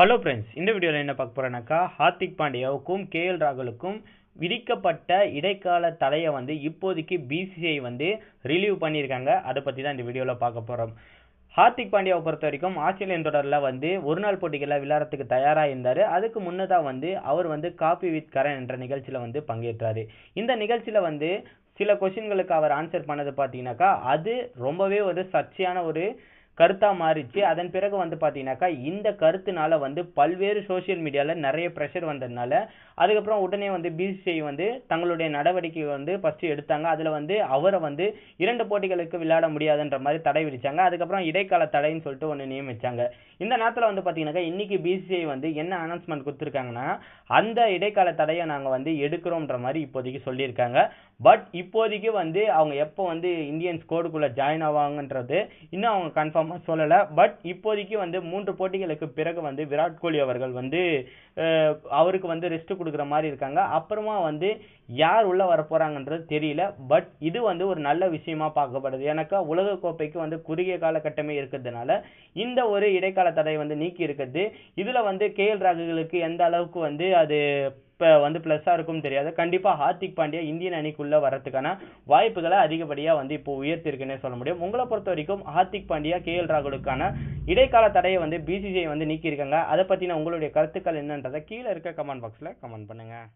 Hello friends இந்த வீடியோவில் என்ன பார்க்க போகிறேன்னாக்கா ஹார்திக் பாண்டியாவுக்கும் கே எல் ராகுலுக்கும் விதிக்கப்பட்ட இடைக்கால தடையை வந்து இப்போதைக்கு பிசிஐ வந்து ரிலீவ் பண்ணியிருக்காங்க. அதை பற்றி தான் இந்த வீடியோவில் பார்க்க போகிறோம் ஹார்திக் பாண்டியாவை பொறுத்த வரைக்கும் ஆஸ்திரேலியன் தொடரில் வந்து ஒரு நாள் போட்டிகளில் விளையாடுறதுக்கு தயாராக இருந்தார். அதுக்கு முன்னதாக வந்து அவர் வந்து காபி வித் கரன் என்ற நிகழ்ச்சியில் வந்து பங்கேற்றாரு. இந்த நிகழ்ச்சியில் வந்து சில கொஷின்களுக்கு அவர் ஆன்சர் பண்ணது பார்த்தீங்கன்னாக்கா அது ரொம்பவே ஒரு சர்ச்சையான ஒரு கருத்தாக மாறிச்சு. அதன் பிறகு வந்து பார்த்தீங்கன்னாக்கா இந்த கருத்துனால வந்து பல்வேறு சோஷியல் மீடியாவில் நிறைய ப்ரெஷர் வந்ததுனால அதுக்கப்புறம் உடனே வந்து பிசிசிஐ வந்து தங்களுடைய நடவடிக்கை வந்து ஃபஸ்ட்டு எடுத்தாங்க. அதில் வந்து அவரை வந்து இரண்டு போட்டிகளுக்கு விளையாட முடியாதுன்ற மாதிரி தடை விதிச்சாங்க. அதுக்கப்புறம் இடைக்கால தடைன்னு சொல்லிட்டு ஒன்று நியமிச்சாங்க. இந்த நேரத்தில் வந்து பார்த்தீங்கன்னாக்கா இன்னைக்கு பிசிசிஐ வந்து என்ன அனௌன்ஸ்மெண்ட் கொடுத்துருக்காங்கன்னா அந்த இடைக்கால தடையை நாங்கள் வந்து எடுக்கிறோம்ன்ற மாதிரி இப்போதைக்கு சொல்லியிருக்காங்க. பட் இப்போதைக்கு வந்து அவங்க எப்போ வந்து இந்தியன் ஸ்கோடுக்குள்ளே ஜாயின் ஆவாங்கன்றது இன்னும் அவங்க கன்ஃபார்ம் கன்ஃபார்மாக சொல்லலை. பட் இப்போதைக்கு வந்து மூன்று போட்டிகளுக்கு பிறகு வந்து விராட் கோலி அவர்கள் வந்து அவருக்கு வந்து ரெஸ்ட் கொடுக்குற மாதிரி இருக்காங்க. அப்புறமா வந்து யார் உள்ளே வர தெரியல. பட் இது வந்து ஒரு நல்ல விஷயமா பார்க்கப்படுது. ஏன்னாக்கா உலக கோப்பைக்கு வந்து குறுகிய காலகட்டமே இருக்கிறதுனால இந்த ஒரு இடைக்கால தடை வந்து நீக்கி இருக்குது. இதில் வந்து கேஎல் ராகுகளுக்கு எந்த அளவுக்கு வந்து அது இப்போ வந்து ப்ளஸ்ஸாக இருக்கும் தெரியாது. கண்டிப்பாக ஹார்திக் பாண்டியா இந்தியன் அணிக்குள்ளே வரதுக்கான வாய்ப்புகளை அதிகப்படியாக வந்து இப்போ உயர்த்திருக்குன்னே சொல்ல முடியும். உங்களை பொறுத்த வரைக்கும் ஹார்திக் பாண்டியா கே எல் ராகுலுக்கான இடைக்கால தடையை வந்து பிசிசிஐ வந்து நீக்கியிருக்காங்க. அதை பற்றின உங்களுடைய கருத்துக்கள் என்னன்றதை கீழே இருக்க கமெண்ட் பாக்ஸில் கமெண்ட் பண்ணுங்கள்